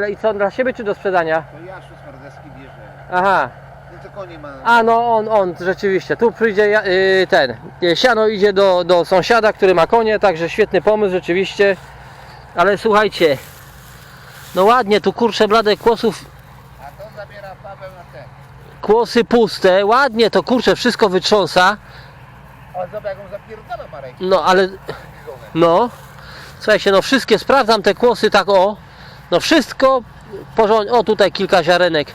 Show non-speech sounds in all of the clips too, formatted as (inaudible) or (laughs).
Ale I co, dla siebie czy do sprzedania? To Jaszu Smardeski bierze. Aha, No to konie ma. a no on, on rzeczywiście. Tu przyjdzie ja- y, ten, y, siano idzie do, do sąsiada, który ma konie, także świetny pomysł rzeczywiście. Ale słuchajcie, no ładnie tu kurczę blade kłosów, A to zabiera Paweł na ten. kłosy puste, ładnie to kurczę wszystko wytrząsa. Ale zobacz jak on zapierdala Marek. No ale No, słuchajcie, no wszystkie sprawdzam te kłosy tak o, no wszystko porządnie, o tutaj kilka ziarenek,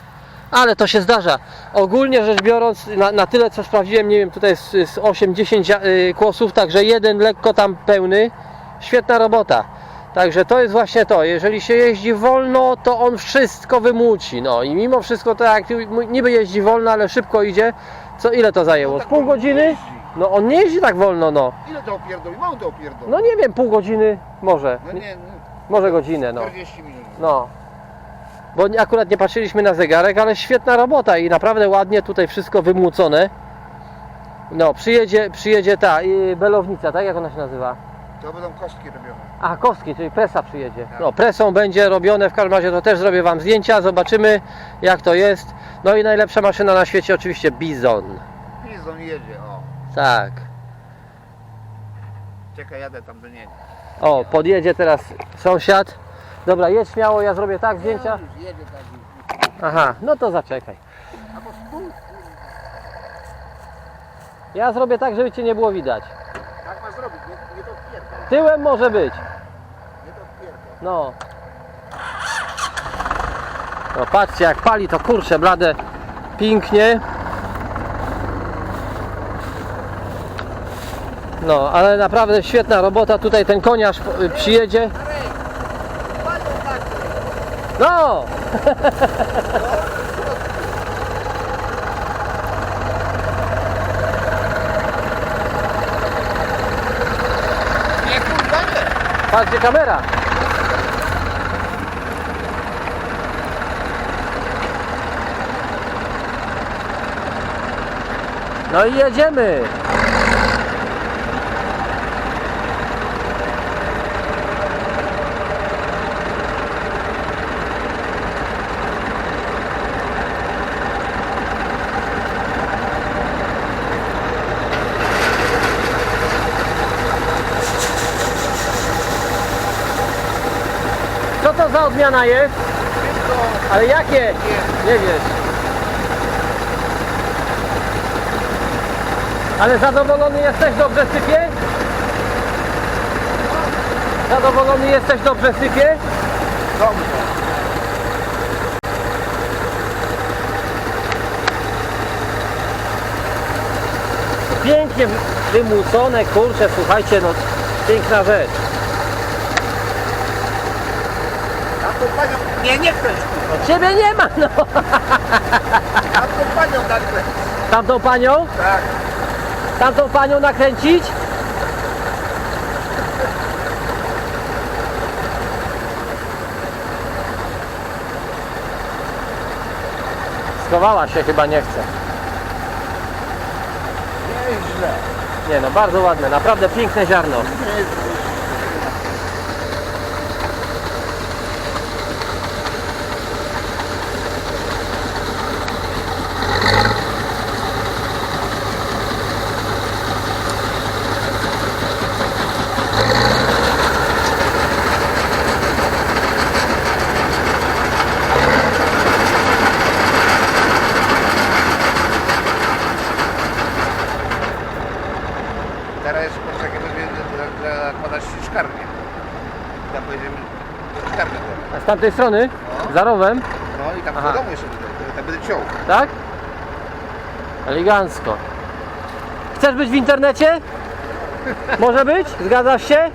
ale to się zdarza. Ogólnie rzecz biorąc, na, na tyle co sprawdziłem, nie wiem, tutaj jest, jest 8-10 zia- y, kłosów, także jeden lekko tam pełny, świetna robota. Także to jest właśnie to, jeżeli się jeździ wolno, to on wszystko wymuci, no i mimo wszystko to jak niby jeździ wolno, ale szybko idzie, co ile to zajęło? Z tak pół godziny? No on nie jeździ tak wolno, no. Ile to opierdoli? Mało to opierdoli. No nie wiem, pół godziny może. No nie, no, Może godzinę, no. 40 minut. No. Bo akurat nie patrzyliśmy na zegarek, ale świetna robota i naprawdę ładnie tutaj wszystko wymłócone. No, przyjedzie, przyjedzie ta y, belownica, tak? Jak ona się nazywa? To będą kostki robione. A, kostki, czyli presa przyjedzie. No, presą będzie robione, w każdym razie to też zrobię Wam zdjęcia, zobaczymy jak to jest. No i najlepsza maszyna na świecie oczywiście Bizon. Bizon jedzie, o. Tak. Czekaj, jadę tam do niego. O, podjedzie teraz sąsiad. Dobra, jedź śmiało, ja zrobię tak zdjęcia. No, jedzie tak. Aha, no to zaczekaj. Ja zrobię tak, żeby Cię nie było widać. tak ma zrobić, nie, nie to. Tyłem może być. Nie to. No. No patrzcie jak pali to kurcze blade pięknie. No, ale naprawdę świetna robota. Tutaj ten koniarz przyjedzie. No! Nie kurwa nie. Patrzcie kamera. No i jedziemy. Za odmiana jest? Ale jakie? nie. Wiesz. Ale zadowolony jesteś, dobrze sypie? Zadowolony jesteś, dobrze sypie? Dobrze. Pięknie wymłócone, kurczę, słuchajcie, no piękna rzecz. A tą panią... Nie, nie kręć. No ciebie nie ma, no. (laughs) A tą panią tak kręć. Tamtą panią? Tak. Tamtą panią nakręcić? Schowała się, chyba nie chce. Nie jest źle. Nie no, bardzo ładne, naprawdę piękne ziarno. Nie jest źle. Teraz jest poczekaj, że Tam pojedziemy do. A z tamtej strony? No. Za rowem? No i tam Aha. do domu jeszcze będę, tam będę ciął. Tak? Elegancko. Chcesz być w internecie? Może być? Zgadzasz się?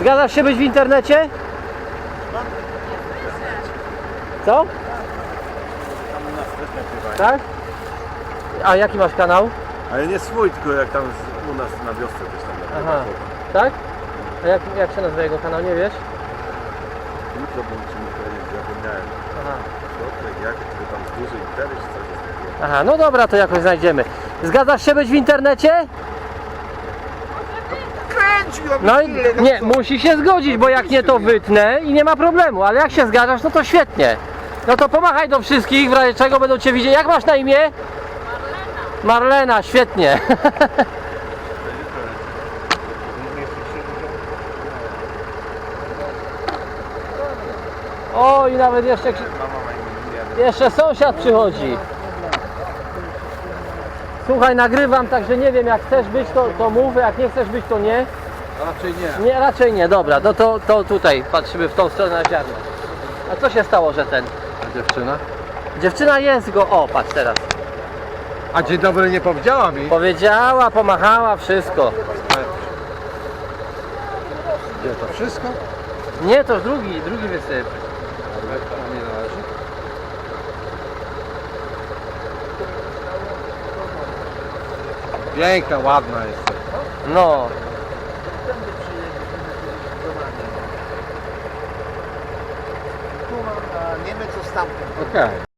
Zgadzasz się być w internecie? Co? Tak? A jaki masz kanał? Ale nie swój, tylko jak tam z, u nas na wiosce też tam na Aha. Tak? A jak, jak się nazywa jego kanał, nie wiesz? Jutro bym ci mógł powiedzieć, zapomniałem. Aha. Piotrek, jak to tam litery, czy coś takiego. Aha, no dobra, to jakoś znajdziemy. Zgadzasz się być w internecie? Kręć mi No i tyle, no nie, co? musi się zgodzić, bo jak nie to wytnę i nie ma problemu, ale jak się zgadzasz, no to świetnie. No to pomachaj do wszystkich, w razie czego będą cię widzieć. Jak masz na imię? Marlena. Marlena, świetnie. (laughs) O i nawet jeszcze, jeszcze sąsiad przychodzi. Słuchaj, nagrywam, także nie wiem, jak chcesz być, to, to mów, jak nie chcesz być, to nie. Raczej nie. Nie, raczej nie, dobra, no to, to tutaj patrzymy w tą stronę na ziarno. A co się stało, że ten? A dziewczyna? Dziewczyna jest go, o patrz teraz. A dzień dobry nie powiedziała mi. Powiedziała, pomachała, wszystko. Gdzie to wszystko? Nie, to drugi, drugi wysyp. Ale to nie należy. Piękna, ładna jest. No, Tu mam, a Niemiec o stamtąd. Okej.